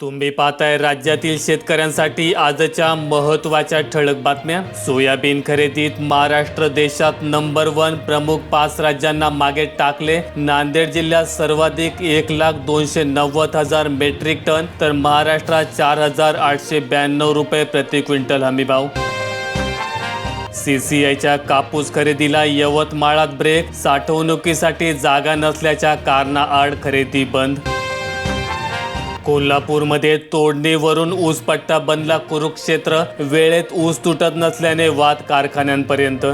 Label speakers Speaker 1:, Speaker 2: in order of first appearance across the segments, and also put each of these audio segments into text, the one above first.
Speaker 1: तुम्ही पाहताय राज्यातील शेतकऱ्यांसाठी आजच्या महत्त्वाच्या ठळक बातम्या. सोयाबीन खरेदीत महाराष्ट्र देशात नंबर वन प्रमुख पाच राज्यांना मागे टाकले. नांदेड जिल्ह्यात सर्वाधिक एक लाख दोनशे नव्वद हजार मेट्रिक टन तर महाराष्ट्रात चार हजार आठशे ब्याण्णव रुपये प्रति क्विंटल हमीभाव सीसीआयच्या कापूस खरेदीला यवतमाळात ब्रेक साठवणुकीसाठी जागा नसल्याच्या कारणाआड खरेदी बंद. कोल्हापूरमध्ये तोडणीवरून ऊस पट्टा बनला कुरुक्षेत्र. वेळेत ऊस तुटत नसल्याने वाद कारखान्यांपर्यंत.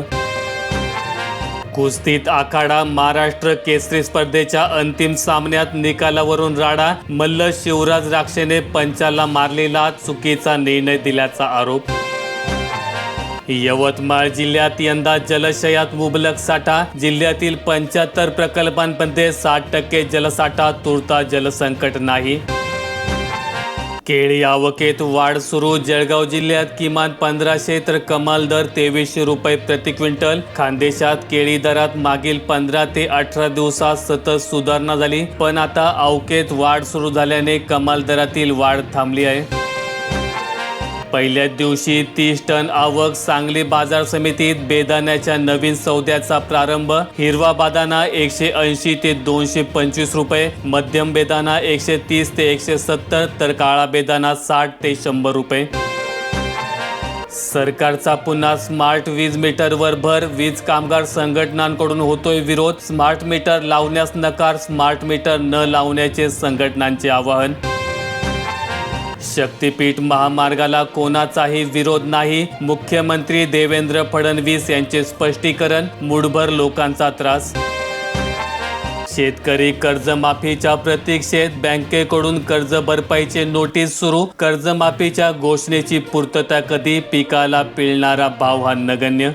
Speaker 1: कुस्तीत आखाडा महाराष्ट्र केसरी स्पर्धेच्या अंतिम सामन्यात निकालावरून राडा. मल्ल शिवराज राक्षेने पंचाला मारलेला चुकीचा निर्णय दिल्याचा आरोप. यवतमाळ जिल्ह्यात यंदा जलशयात मुबलक साठा. जिल्ह्यातील पंच्याहत्तर प्रकल्पांमध्ये साठ टक्के जलसाठा तुरता जलसंकट नाही. केळी आवकेत वाढ सुरू. जळगाव जिल्ह्यात किमान पंधराशे तर कमाल दर तेवीसशे रुपये प्रति क्विंटल. खानदेशात केळी दरात मागील पंधरा ते अठरा दिवसात सतत सुधारणा झाली. पण आता अवकेत वाढ सुरू झाल्याने कमाल दरातील वाढ थांबली आहे. पहिल्याच दिवशी तीस टन आवक सांगली बाजार समितीत बेदाण्याच्या नवीन सौद्याचा प्रारंभ. हिरवा बादाना एकशे ऐंशी ते दोनशे पंचवीस रुपये मध्यम बेदाना एकशे तीस ते एकशे सत्तर तर काळा बेदाना साठ ते शंभर रुपये. सरकारचा पुन्हा स्मार्ट वीज मीटरवर भर वीज कामगार संघटनांकडून होतोय विरोध. स्मार्ट मीटर लावण्यास नकार स्मार्ट मीटर न लावण्याचे संघटनांचे आवाहन. शक्तीपीठ महामार्गाला कोणाचाही विरोध नाही. मुख्यमंत्री देवेंद्र फडणवीस यांचे स्पष्टीकरण मुठभर लोकांचा त्रास. शेतकरी कर्जमाफीच्या प्रतीक्षेत बँकेकडून कर्ज भरपाईचे नोटीस सुरू. कर्जमाफीच्या घोषणेची पूर्तता कधी? पिकाला पिळणारा भाव हा नगण्य.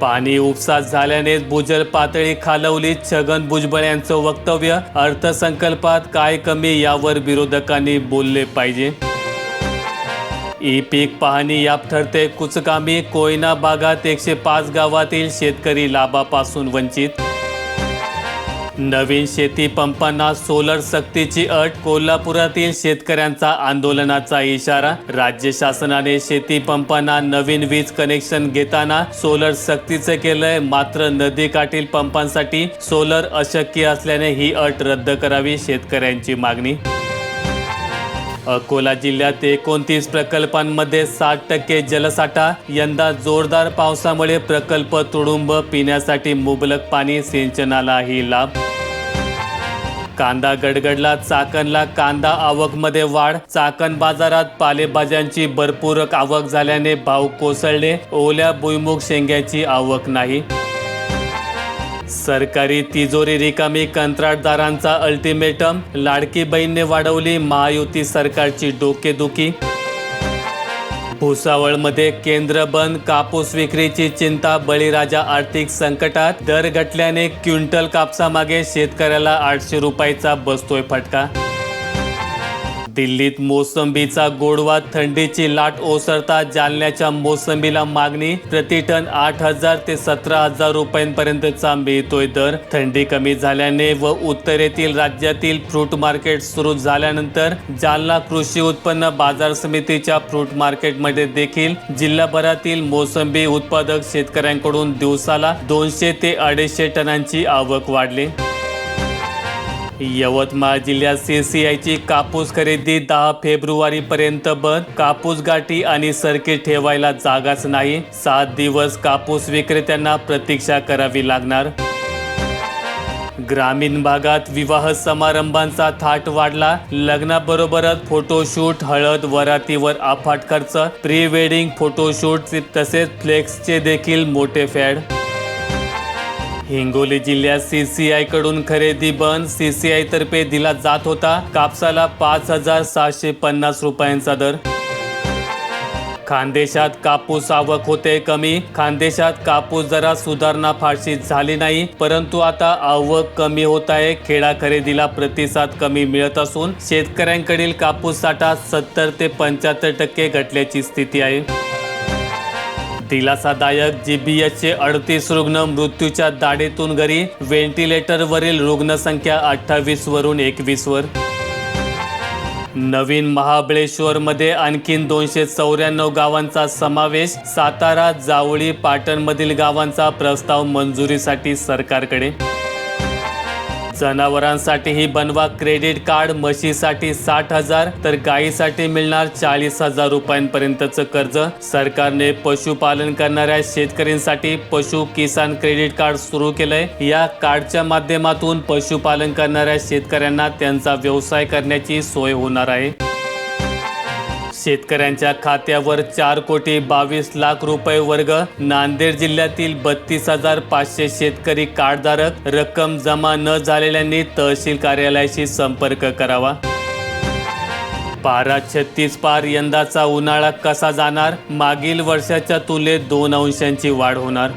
Speaker 1: पाणी उपसा झाल्याने भूजल पातळी खालवली. छगन भुजबळ यांचं वक्तव्य अर्थसंकल्पात काय कमी यावर विरोधकांनी बोलले पाहिजे. ई पीक पाहणी याप ठरते कुचकामी कोयना भागात एकशे पाच गावातील शेतकरी लाभापासून वंचित. नवीन शेती पंपांना सोलर सक्तीची अट. कोल्हापुरातील शेतकऱ्यांचा आंदोलनाचा इशारा. राज्य शासनाने शेती पंपांना नवीन वीज कनेक्शन घेताना सोलर सक्तीचे केलंय. मात्र नदीकाठील पंपांसाठी सोलर अशक्य असल्याने ही अट रद्द करावी शेतकऱ्यांची मागणी. अकोला जिल्ह्यात एकोणतीस प्रकल्पांमध्ये साठ टक्के जलसाठा यंदा जोरदार पावसामुळे प्रकल्प तुडुंब पिण्यासाठी मुबलक पाणी सिंचनालाही लाभ. कांदा गडगडला चाकणला कांदा आवकमध्ये वाढ चाकण बाजारात पालेभाज्यांची भरपूर आवक झाल्याने भाव कोसळले ओल्या भुईमुग शेंग्याची आवक नाही. सरकारी तिजोरी रिकामी कंत्राटदारांचा अल्टिमेटम लाडकी बहीणने वाढवली महायुती सरकारची डोकेदुखी. भुसावळमध्ये केंद्र बंद कापूस विक्रीची चिंता बळीराजा आर्थिक संकटात दर घटल्याने क्विंटल कापसामागे शेतकऱ्याला आठशे रुपयाचा बसतोय फटका. दिल्लीत मोसंबीचा गोडवा थंडीची लाट ओसरता जालन्याच्या मोसंबीला मागणी. प्रति टन आठ हजार ते सतरा हजार रुपयांपर्यंतचा मिळतोय दर. थंडी कमी झाल्याने व उत्तरेतील राज्यातील फ्रूट मार्केट सुरू झाल्यानंतर जालना कृषी उत्पन्न बाजार समितीच्या फ्रूट मार्केटमध्ये देखील जिल्हाभरातील मोसंबी उत्पादक शेतकऱ्यांकडून दिवसाला दोनशे ते अडीचशे टनांची आवक वाढली. यवतमाळ जिल्ह्यात सीसीआयची कापूस खरेदी दहा फेब्रुवारी पर्यंत बंद. कापूस गाठी आणि सरकी ठेवायला जागाच नाही. सात दिवस कापूस विक्रेत्यांना प्रतीक्षा करावी लागणार. ग्रामीण भागात विवाह समारंभांचा थाट वाढला. लग्नाबरोबरच फोटोशूट हळद वरातीवर अफाट खर्च प्री वेडिंग फोटोशूट तसेच फ्लेक्सचे देखील मोठे फॅड हिंगोली जिल्ह्यात सीसीआयकडून खरेदी बंद. सीसीआय तर्फे दिला जात होता कापसाला पाच हजार सहाशे पन्नास रुपयांचा दर. खानदेशात कापूस आवक होते कमी. खानदेशात कापूस जरा सुधारणा फारशी झाली नाही परंतु आता आवक कमी होत आहे. खेडा खरेदीला प्रतिसाद कमी मिळत असून शेतकऱ्यांकडील कापूस साठा सत्तर ते पंच्याहत्तर टक्के घटल्याची स्थिती आहे. दिलासादायक जीबीएचचे अडतीस रुग्ण मृत्यूच्या दाढेतून घरी व्हेंटिलेटरवरील रुग्णसंख्या अठ्ठावीस वरून एकवीस वर नवीन महाबळेश्वरमध्ये आणखीन दोनशे चौऱ्याण्णव गावांचा समावेश सातारा जावळी पाटणमधील गावांचा प्रस्ताव मंजुरीसाठी सरकारकडे. जनावरांसाठीही बनवा क्रेडिट कार्ड. म्हशीसाठी साठ हजार तर गायीसाठी मिळणार चाळीस हजार रुपयांपर्यंतचं कर्ज. सरकारने पशुपालन करणाऱ्या शेतकऱ्यांसाठी पशु किसान क्रेडिट कार्ड सुरू केलंय. या कार्डच्या माध्यमातून पशुपालन करणाऱ्या शेतकऱ्यांना त्यांचा व्यवसाय करण्याची सोय होणार आहे. शेतकऱ्यांच्या खात्यावर चार कोटी बावीस लाख रुपये वर्ग. नांदेड जिल्ह्यातील बत्तीस हजार पाचशे शेतकरी कार्डधारक रक्कम जमा न झालेल्यांनी तहसील कार्यालयाशी संपर्क करावा. पारा छत्तीस पार यंदाचा उन्हाळा कसा जाणार? मागील वर्षाच्या तुलनेत दोन अंशांची वाढ होणार.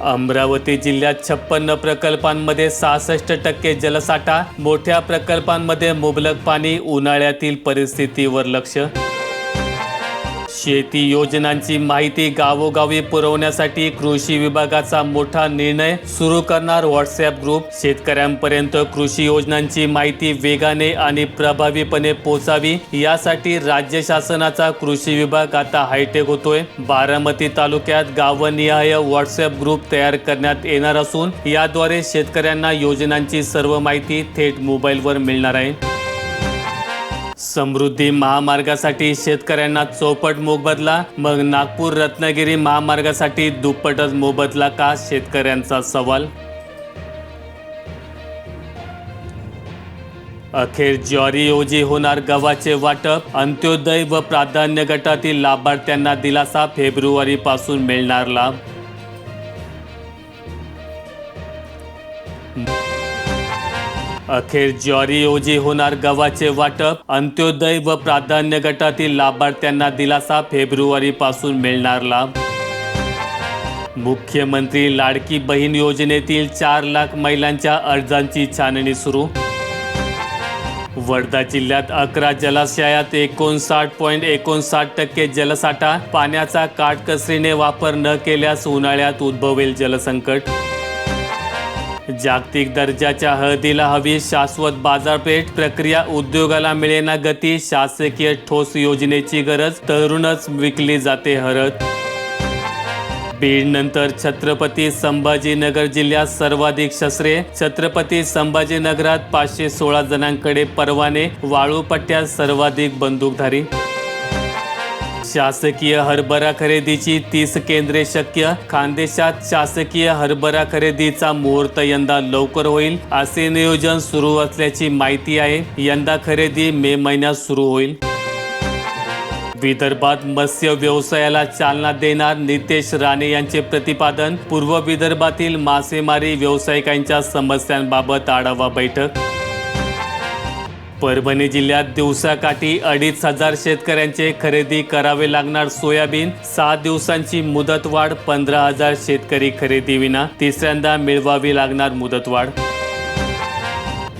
Speaker 1: अमरावती जिल्ह्यात छप्पन्न प्रकल्पांमध्ये सहासष्ट टक्के जलसाठा मोठ्या प्रकल्पांमध्ये मुबलक पाणी उन्हाळ्यातील परिस्थितीवर लक्ष शेती योजनांची माहिती गावोगावी पुरवण्यासाठी कृषी विभागाचा मोठा निर्णय सुरू करणार व्हॉट्सॲप ग्रुप. शेतकऱ्यांपर्यंत कृषी योजनांची माहिती वेगाने आणि प्रभावीपणे पोचावी यासाठी राज्य शासनाचा कृषी विभाग आता हायटेक होतोय. बारामती तालुक्यात गावनिहाय व्हॉट्सॲप ग्रुप तयार करण्यात येणार असून याद्वारे शेतकऱ्यांना योजनांची सर्व माहिती थेट मोबाईलवर मिळणार आहे. समृद्धी महामार्गासाठी शेतकऱ्यांना चौपट मोबदला मग नागपूर रत्नागिरी महामार्गासाठी दुप्पटच मोबदला का शेतकऱ्यांचा सवाल? अखेर ज्वारीऐवजी होणार गव्हाचे वाटप. अंत्योदय व प्राधान्य गटातील लाभार्थ्यांना दिलासा फेब्रुवारी पासून मिळणार लाभ. अखेर ज्वारीऐवजी होणार गव्हाचे वाटप. अंत्योदय व प्राधान्य गटातील लाभार्थ्यांना दिलासा फेब्रुवारी पासून मिळणार लाभ. मुख्यमंत्री लाडकी बहीण योजनेतील चार लाख महिलांच्या अर्जांची छाननी सुरू. वर्धा जिल्ह्यात अकरा जलाशयात एकोणसाठ पॉईंट एकोणसाठ टक्के जलसाठा. पाण्याचा काटकसरीने वापर न केल्यास उन्हाळ्यात उद्भवेल जलसंकट. जागतिक दर्जाच्या हळदीला हवी शाश्वत बाजारपेठ प्रक्रिया उद्योगाला मिळेना गती शासकीय ठोस योजनेची गरज तरुणच विकली जाते हळद बीड नंतर छत्रपती संभाजीनगर जिल्ह्यात सर्वाधिक शस्त्रे छत्रपती संभाजीनगरात पाचशे सोळा जणांकडे परवाने वाळूपट्ट्यात सर्वाधिक बंदूकधारी. शासकीय हरभरा खरेदीची तीस केंद्रे शक्य. खानदेशात शासकीय हरभरा खरेदीचा मुहूर्त यंदा लवकर होईल. असे नियोजन सुरू असल्याची माहिती आहे. यंदा खरेदी मे महिन्यात सुरू होईल. विदर्भात मत्स्य व्यवसायाला चालना देणार नितेश राणे यांचे प्रतिपादन. पूर्व विदर्भातील मासेमारी व्यावसायिकांच्या समस्यांबाबत आढावा बैठक. परभणी जिल्ह्यात दिवसाकाठी अडीच हजार शेतकऱ्यांचे खरेदी करावे लागणार सोयाबीन. सात दिवसांची मुदतवाढ पंधरा हजार शेतकरी खरेदीविना तिसऱ्यांदा मिळवावी लागणार मुदतवाढ.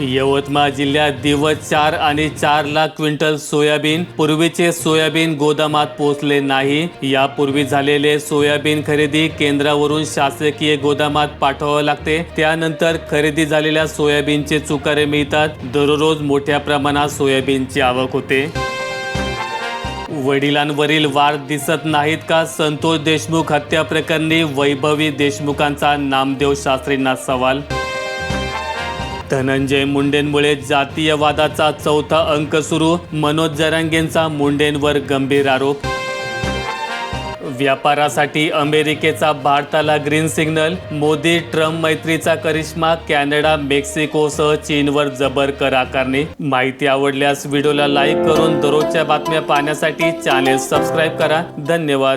Speaker 1: यवतमाळ जिल्ह्यात दिवस चार आणि चार लाख क्विंटल सोयाबीन पूर्वीचे सोयाबीन गोदामात पोहोचले नाही. यापूर्वी झालेले सोयाबीन खरेदी केंद्रावरून शासकीय गोदामात पाठवावं लागते. त्यानंतर खरेदी झालेल्या सोयाबीनचे चुकारे मिळतात. दररोज मोठ्या प्रमाणात सोयाबीनची आवक होते. वडिलांवरील वार दिसत नाहीत का? संतोष देशमुख हत्या प्रकरणी वैभवी देशमुखांचा नामदेव शास्त्रींना सवाल धनंजय मुंडेंमुळे जातीयवादाचा चौथा अंक सुरू. मनोज जरांगेंचा मुंडेंवर गंभीर आरोप. व्यापारासाठी अमेरिकेचा भारताला ग्रीन सिग्नल. मोदी ट्रम्प मैत्रीचा करिश्मा. कॅनडा मेक्सिकोसह चीनवर जबर कर आकारणी माहिती आवडल्यास व्हिडिओला लाईक करून दररोजच्या बातम्या पाहण्यासाठी चॅनेल सबस्क्राईब करा. धन्यवाद.